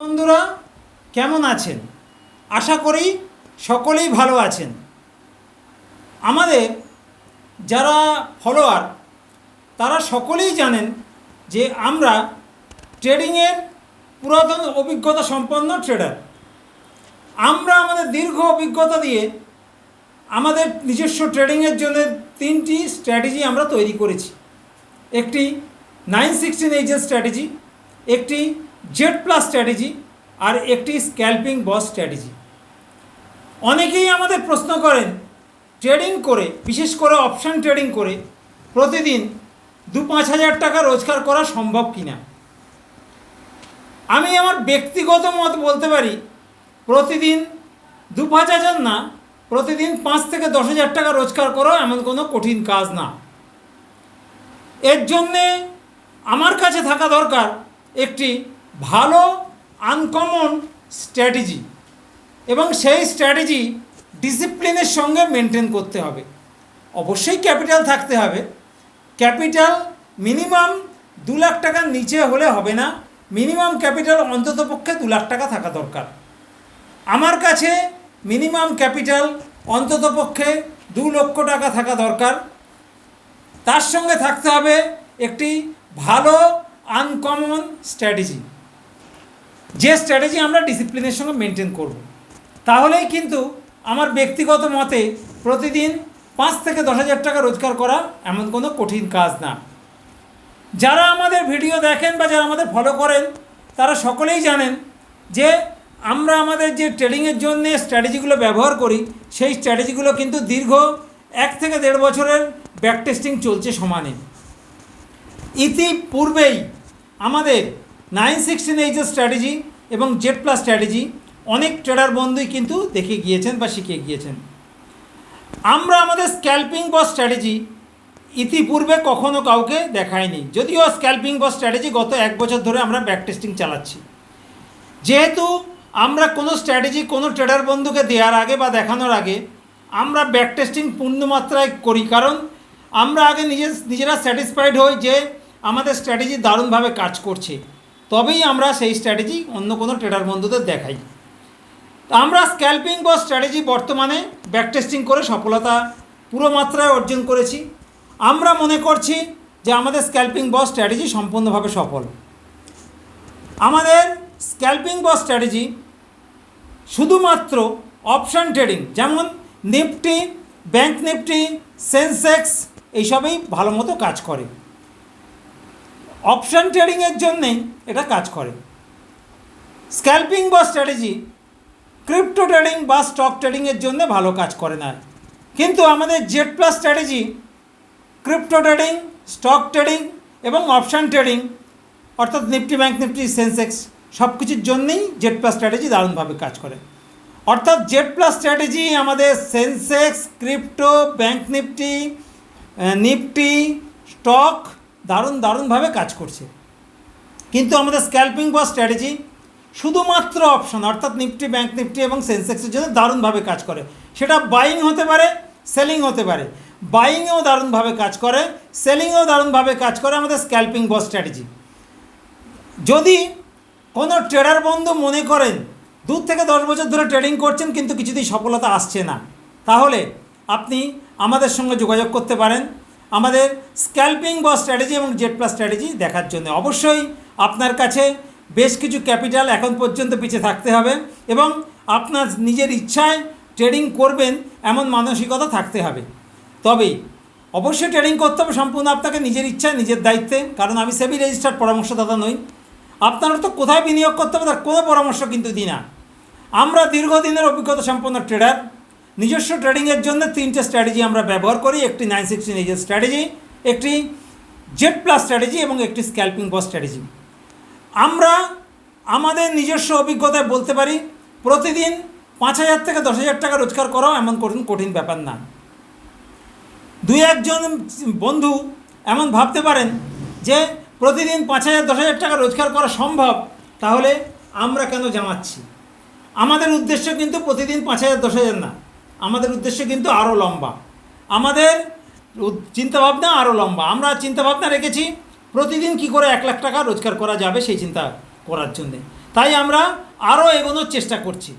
বন্ধুরা, কেমন আছেন? আশা করি সকলেই ভালো আছেন। আমাদের যারা ফলোয়ার তারা সকলেই জানেন যে আমরা ট্রেডিংয়ের পুরাতন অভিজ্ঞতা সম্পন্ন ট্রেডার আমরা আমাদের দীর্ঘ অভিজ্ঞতা দিয়ে আমাদের নিজস্ব ট্রেডিংয়ের জন্য তিনটি স্ট্র্যাটেজি আমরা তৈরি করেছি। একটি নাইন সিক্সটিন এইচের স্ট্র্যাটেজি একটি জেড প্লাস স্ট্র্যাটেজি আর একটি স্ক্যাল্পিং বস স্ট্র্যাটেজি। অনেকেই আমাদের প্রশ্ন করেন, ট্রেডিং করে, বিশেষ করে অপশান ট্রেডিং করে, প্রতিদিন দু পাঁচ হাজার টাকা রোজগার করা সম্ভব কিনা? আমি আমার ব্যক্তিগত মত বলতে পারি, প্রতিদিন দু পাঁচ হাজার না, প্রতিদিন পাঁচ থেকে দশ হাজার টাকা রোজগার করো এমন কোনো কঠিন কাজ না। এর জন্যে আমার কাছে থাকা দরকার একটি ভালো আনকমন স্ট্র্যাটেজি এবং সেই স্ট্র্যাটেজি ডিসিপ্লিনের সঙ্গে মেনটেন করতে হবে। অবশ্যই ক্যাপিটাল থাকতে হবে। ক্যাপিটাল মিনিমাম দু লাখ টাকার নিচে হলে হবে না। মিনিমাম ক্যাপিটাল অন্ততপক্ষে দু লাখ টাকা থাকা দরকার। আমার কাছে মিনিমাম ক্যাপিটাল অন্ততপক্ষে দু লক্ষ টাকা থাকা দরকার। তার সঙ্গে থাকতে হবে একটি ভালো আনকমন স্ট্র্যাটেজি যে স্ট্র্যাটেজি আমরা ডিসিপ্লিনের সঙ্গে মেনটেন করব। তাহলেই কিন্তু আমার ব্যক্তিগত মতে প্রতিদিন পাঁচ থেকে দশ হাজার টাকা রোজগার করা এমন কোনো কঠিন কাজ না। যারা আমাদের ভিডিও দেখেন বা যারা আমাদের ফলো করেন, তারা সকলেই জানেন যে আমরা আমাদের যে ট্রেডিংয়ের জন্য স্ট্র্যাটেজিগুলো ব্যবহার করি, সেই স্ট্র্যাটেজিগুলো কিন্তু দীর্ঘ এক থেকে দেড় বছরের ব্যাক টেস্টিং চলছে সমানে। ইতিপূর্বেই আমাদের নাইন সিক্সটিন এইচের স্ট্র্যাটেজি এবং জেড প্লাস স্ট্র্যাটেজি অনেক ট্রেডার বন্ধুই কিন্তু দেখে গিয়েছেন বা শিখে গিয়েছেন। আমরা আমাদের স্ক্যাল্পিং বস স্ট্র্যাটেজি ইতিপূর্বে কখনো কাউকে দেখায়নি যদিও স্ক্যাল্পিং বস স্ট্র্যাটেজি গত এক বছর ধরে আমরা ব্যাক টেস্টিং চালাচ্ছি। যেহেতু আমরা কোনো স্ট্র্যাটেজি কোনো ট্রেডার বন্ধুকে দেওয়ার আগে বা দেখানোর আগে আমরা ব্যাক টেস্টিং পূর্ণমাত্রায় করি, কারণ আমরা আগে নিজে নিজেরা স্যাটিসফাইড হই যে আমাদের স্ট্র্যাটেজি দারুণভাবে কাজ করছে। তবেই আমরা সেই স্ট্র্যাটেজি অন্য কোনো ট্রেডার বন্ধুদের দেখাই। আমরা স্ক্যাল্পিং বা স্ট্র্যাটেজি বর্তমানে ব্যাক টেস্টিং করে সফলতা, পুরো মাত্রায় অর্জন করেছি। আমরা মনে করছি যে আমাদের স্ক্যাল্পিং বস স্ট্র্যাটেজি সম্পূর্ণভাবে সফল। আমাদের স্ক্যাল্পিং বস স্ট্র্যাটেজি শুধুমাত্র অপশান ট্রেডিং যেমন নিফটি ব্যাংক নিফটি সেন্সেক্স এইসবেই ভালো মতো কাজ করে। অপশান ট্রেডিংয়ের জন্যেই এটা কাজ করে। স্ক্যাল্পিং বা স্ট্র্যাটেজি ক্রিপ্টো ট্রেডিং বা স্টক ট্রেডিংয়ের জন্য ভালো কাজ করে না। কিন্তু আমাদের Z plus strategy crypto trading stock trading এবং অপশান ট্রেডিং অর্থাৎ নিফটি ব্যাঙ্ক নিফটি সেন্সেক্স সব কিছুর জন্যেই জেড প্লাস স্ট্র্যাটেজি দারুণভাবে কাজ করে। অর্থাৎ জেড প্লাস স্ট্র্যাটেজি আমাদের Sensex crypto bank Nifty Nifty stock দারুণ, দারুণভাবে কাজ করছে। কিন্তু আমাদের স্ক্যাল্পিং বা স্ট্র্যাটেজি শুধুমাত্র অপশন অর্থাৎ নিফটি ব্যাংক নিফটি এবং সেন্সেক্সের জন্য দারুণভাবে কাজ করে। সেটা বাইং হতে পারে সেলিং হতে পারে। বাইংয়েও দারুণভাবে কাজ করে সেলিংয়েও দারুণভাবে কাজ করে আমাদের স্ক্যাল্পিং বস স্ট্র্যাটেজি যদি কোনো ট্রেডার বন্ধু মনে করেন, দু থেকে দশ বছর ধরে ট্রেডিং করছেন কিন্তু কিছুতেই সফলতা আসছে না, তাহলে আপনি আমাদের সঙ্গে যোগাযোগ করতে পারেন। আমাদের স্ক্যাল্পিং বা স্ট্র্যাটেজি এবং জেড প্লাস স্ট্র্যাটেজি দেখার জন্য। অবশ্যই আপনার কাছে বেশ কিছু ক্যাপিটাল এখন পর্যন্ত পিছিয়ে থাকতে হবে এবং আপনার নিজের ইচ্ছায় ট্রেডিং করবেন এমন মানসিকতা থাকতে হবে। তবেই অবশ্যই ট্রেডিং করতে হবে সম্পূর্ণ আপনাকে নিজের ইচ্ছায় নিজের দায়িত্বে। কারণ আমি সেবি রেজিস্টার্ড পরামর্শদাতা নই। আপনারা তো কোথায় বিনিয়োগ করতে হবে তার কোনো পরামর্শ কিন্তু দিই না। আমরা দীর্ঘদিনের অভিজ্ঞতা সম্পন্ন ট্রেডার নিজস্ব ট্রেডিংয়ের জন্য তিনটে স্ট্র্যাটেজি আমরা ব্যবহার করি, একটি নাইন সিক্সটিন এজের স্ট্র্যাটেজি একটি জেড প্লাস স্ট্র্যাটেজি এবং একটি স্ক্যাল্পিং বস স্ট্র্যাটেজি আমরা আমাদের নিজস্ব অভিজ্ঞতায় বলতে পারি, প্রতিদিন পাঁচ হাজার থেকে দশ হাজার টাকা রোজগার করাও এমন কঠিন কঠিন ব্যাপার না। দুই একজন বন্ধু এমন ভাবতে পারেন যে, প্রতিদিন পাঁচ হাজার, দশ হাজার টাকা রোজগার করা সম্ভব, তাহলে আমরা কেন জামাচ্ছি? আমাদের উদ্দেশ্য কিন্তু প্রতিদিন পাঁচ হাজার, দশ হাজার না। আমাদের উদ্দেশ্য কিন্তু আরও লম্বা। আমাদের চিন্তাভাবনা আরও লম্বা। আমরা চিন্তাভাবনা রেখেছি, প্রতিদিন কি করে এক লাখ টাকা রোজগার করা যাবে সেই চিন্তা করার জন্যে। তাই আমরা আরও এগোনোর চেষ্টা করছি।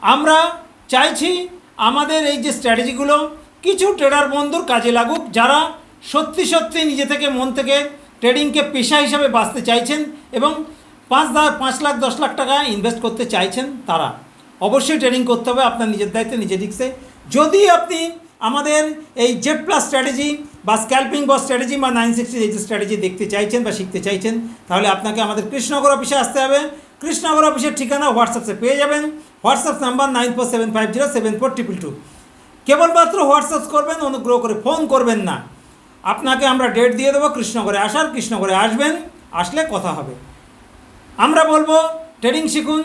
আমরা চাইছি আমাদের এই যে স্ট্র্যাটেজিগুলো কিছু ট্রেডার বন্ধুর কাজে লাগুক যারা সত্যি সত্যি নিজে থেকে মন থেকে ট্রেডিংকে পেশা হিসাবে বাঁচতে চাইছেন এবং পাঁচ দা- পাঁচ লাখ, দশ লাখ টাকা ইনভেস্ট করতে চাইছেন তারা। অবশ্যই ট্রেনিং করতে হবে, আপনার নিজের দায়িত্বে নিজের রিক্সে যদি আপনি আমাদের এই জেড প্লাস স্ট্র্যাটেজি বা স্ক্যাল্পিং বস স্ট্র্যাটেজি বা নাইন সিক্সটি এই স্ট্র্যাটেজি দেখতে চাইছেন বা শিখতে চাইছেন, তাহলে আপনাকে আমাদের কৃষ্ণনগর অফিসে আসতে হবে। কৃষ্ণনগর অফিসের ঠিকানা হোয়াটসঅ্যাপে পেয়ে যাবেন। WhatsApp number nine four seven five zero seven four triple two কেবলমাত্র হোয়াটসঅ্যাপ করবেন, অনুগ্রহ করে ফোন করবেন না। আপনাকে আমরা ডেট দিয়ে দেবো, কৃষ্ণনগরে আসার, কৃষ্ণনগরে আসবেন, আসলে কথা হবে। আমরা বলব ট্রেডিং শিখুন।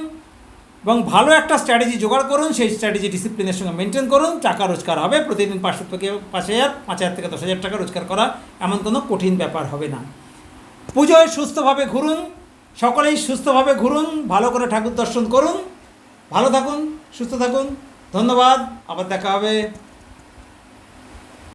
এবং ভালো একটা স্ট্র্যাটেজি জোগাড় করুন, সেই স্ট্র্যাটেজি ডিসিপ্লিনের সঙ্গে মেনটেন করুন। টাকা রোজগার হবে, প্রতিদিন পাঁচশো থেকে পাঁচ হাজার পাঁচ হাজার থেকে দশ হাজার টাকা রোজগার করা এমন কোনো কঠিন ব্যাপার হবে না। পুজোয় সুস্থভাবে ঘুরুন, সকলেই সুস্থভাবে ঘুরুন, ভালো করে ঠাকুর দর্শন করুন। ভালো থাকুন, সুস্থ থাকুন। ধন্যবাদ, আবার দেখা হবে।